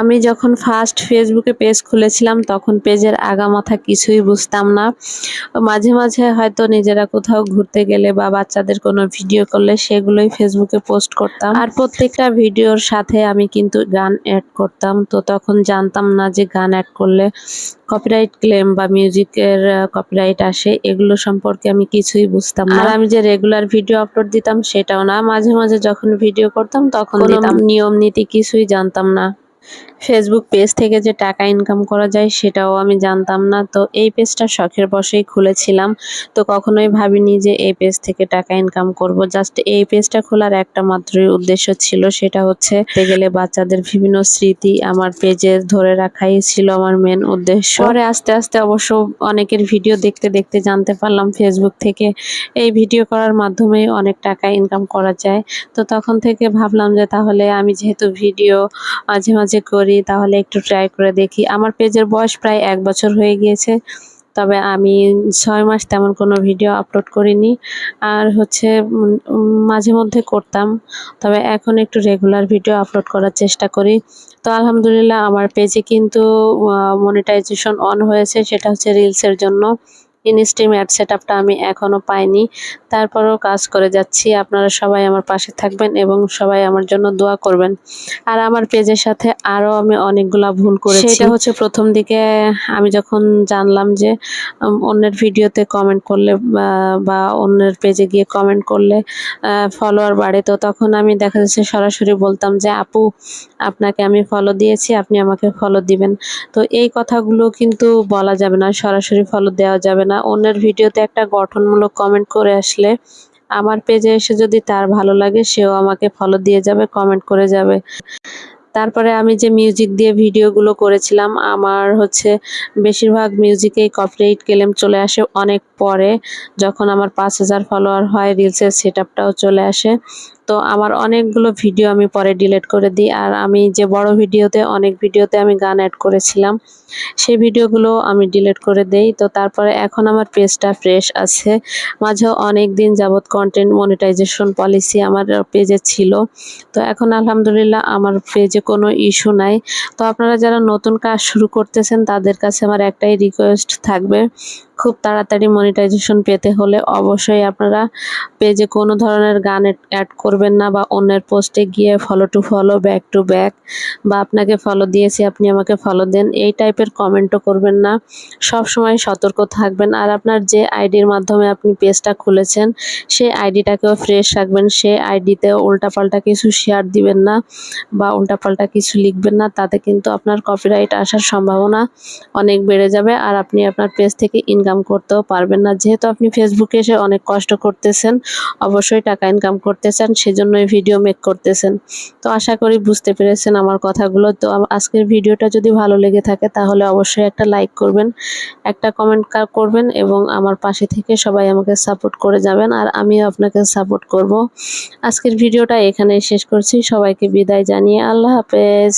আমি যখন ফার্স্ট ফেসবুকে পেজ খুলেছিলাম তখন পেজের আগামাথা কিছুই বুঝতাম না। মাঝে মাঝে হয়তো নিজেরা কোথাও ঘুরতে গেলে বা বাচ্চাদের কোনো ভিডিও করলে সেগুলোই ফেসবুকে পোস্ট করতাম। আর প্রত্যেকটা ভিডিওর সাথে আমি কিন্তু গান অ্যাড করতাম। তো তখন জানতাম না যে গান অ্যাড করলে কপিরাইট ক্লেম বা মিউজিকের কপিরাইট আসে এগুলো সম্পর্কে আমি কিছুই বুঝতাম না। আর আমি যে রেগুলার ভিডিও আপলোড দিতাম সেটাও না। মাঝে মাঝে যখন ভিডিও করতাম তখন নিয়ম নীতি কিছুই জানতাম না। ফেসবুক পেজ থেকে যে টাকা ইনকাম করা যায় সেটাও আমি জানতাম না। তো এই পেজটা শখের বসেই খুলেছিলাম। তো কখনোই ভাবিনি যে এই পেজ থেকে টাকা ইনকাম করব। জাস্ট এই পেজটা খোলার একটা মাত্রই উদ্দেশ্য ছিল, সেটা হচ্ছে গেলে বাচ্চাদের বিভিন্ন স্মৃতি আমার পেজে ধরে রাখাই ছিল আমার মেন উদ্দেশ্য। পরে আস্তে আস্তে অবশ্য অনেকের ভিডিও দেখতে দেখতে জানতে পারলাম ফেসবুক থেকে এই ভিডিও করার মাধ্যমে অনেক টাকা ইনকাম করা যায়। তো তখন থেকে ভাবলাম যে তাহলে আমি যেহেতু ভিডিও মাঝে মাঝে করি, তাহলে একটু ট্রাই করে দেখি। আমার পেজের বয়স প্রায় এক বছর হয়ে গিয়েছে, তবে আমি ছয় মাস তেমন কোনো ভিডিও আপলোড করিনি। আর হচ্ছে মাঝে মধ্যে করতাম, তবে এখন একটু রেগুলার ভিডিও আপলোড করার চেষ্টা করি। তো আলহামদুলিল্লাহ, আমার পেজে কিন্তু মনিটাইজেশন অন হয়েছে, সেটা হচ্ছে রিলসের জন্য। ইনস্ট্রিম অ্যাড সেট আপটা আমি এখনও পাইনি। তারপরেও কাজ করে যাচ্ছি। আপনারা সবাই আমার পাশে থাকবেন এবং সবাই আমার জন্য দোয়া করবেন। আর আমার পেজের সাথে আরও আমি অনেকগুলা ভুল করেছি। সেটা হচ্ছে প্রথম দিকে আমি যখন জানলাম যে অন্যের ভিডিওতে কমেন্ট করলে, বা অন্যের পেজে গিয়ে কমেন্ট করলে ফলোয়ার বাড়ে, তো তখন আমি দেখা যাচ্ছে সরাসরি বলতাম যে, আপু, আপনাকে আমি ফলো দিয়েছি, আপনি আমাকে ফলো দিবেন। তো এই কথাগুলো কিন্তু বলা যাবে না, সরাসরি ফলো দেওয়া যাবে না। অন্যের ভিডিওতে একটা গঠনমূলক কমেন্ট করে আসলে। আমার পেজে এসে যদি তার ভালো লাগে, সেও আমাকে ফলো দিয়ে যাবে কমেন্ট করে যাবে। তারপরে আমি যে মিউজিক দিয়ে ভিডিওগুলো করেছিলাম, আমার হচ্ছে বেশিরভাগ মিউজিকেই কপিরাইট ক্লেম চলে আসে অনেক পরে। যখন আমার পাঁচ হাজার ফলোয়ার হয় রিলসের সেট চলে আসে। তো আমার অনেকগুলো ভিডিও আমি পরে ডিলিট করে দিই। আর আমি যে বড় ভিডিওতে অনেক ভিডিওতে আমি গান অ্যাড করেছিলাম, সেই ভিডিওগুলো আমি ডিলিট করে দেই। তো তারপরে এখন আমার পেজটা ফ্রেশ আছে। মাঝে অনেক দিন যাবৎ কন্টেন্ট মনিটাইজেশন পলিসি আমার পেজে ছিল। তো এখন আলহামদুলিল্লাহ আমার পেজে কোনো ইস্যু নাই। তো আপনারা যারা নতুন কাজ শুরু করতেছেন, তাদের কাছে আমার একটাই রিকোয়েস্ট থাকবে খুব তাড়াতাড়ি মনিটাইজেশন পেতে হলে অবশ্যই আপনারা পেজে কোনো ধরনের গান অ্যাড করবেন না বা অন্যের পোস্টে গিয়ে follow to follow back to back বা আপনাকে ফলো দিয়েছি, আপনি আমাকে ফলো দেন, এই টাইপের কমেন্টও করবেন না। সব সময় সতর্ক থাকবেন আর আপনার যে আইডির মাধ্যমে আপনি পেজটা খুলেছেন, সেই আইডিটাকেও ফ্রেশ রাখবেন, সেই আইডিতে উল্টাপাল্টা কিছু শেয়ার দিবেন না বা উল্টাপাল্টা কিছু লিখবেন না, তাতে কিন্তু আপনার কপিরাইট আসার সম্ভাবনা অনেক বেড়ে যাবে আর আপনি আপনার পেজ থেকে ইনকাম ইনকাম করতেও পারবেন না। যেহেতু আপনি ফেসবুকে এসে অনেক কষ্ট করতেছেন, অবশ্যই টাকা ইনকাম করতে করতেছেন সেজন্যই ভিডিও মেক করতেছেন। তো আশা করি বুঝতে পেরেছেন আমার কথাগুলো। তো আজকের ভিডিওটা যদি ভালো লেগে থাকে, তাহলে অবশ্যই একটা লাইক করবেন, একটা কমেন্ট করবেন এবং আমার পাশে থেকে সবাই আমাকে সাপোর্ট করে যাবেন আর আমিও আপনাকে সাপোর্ট করব। আজকের ভিডিওটা এখানে শেষ করছি। সবাইকে বিদায় জানিয়ে আল্লাহ হাফেজ।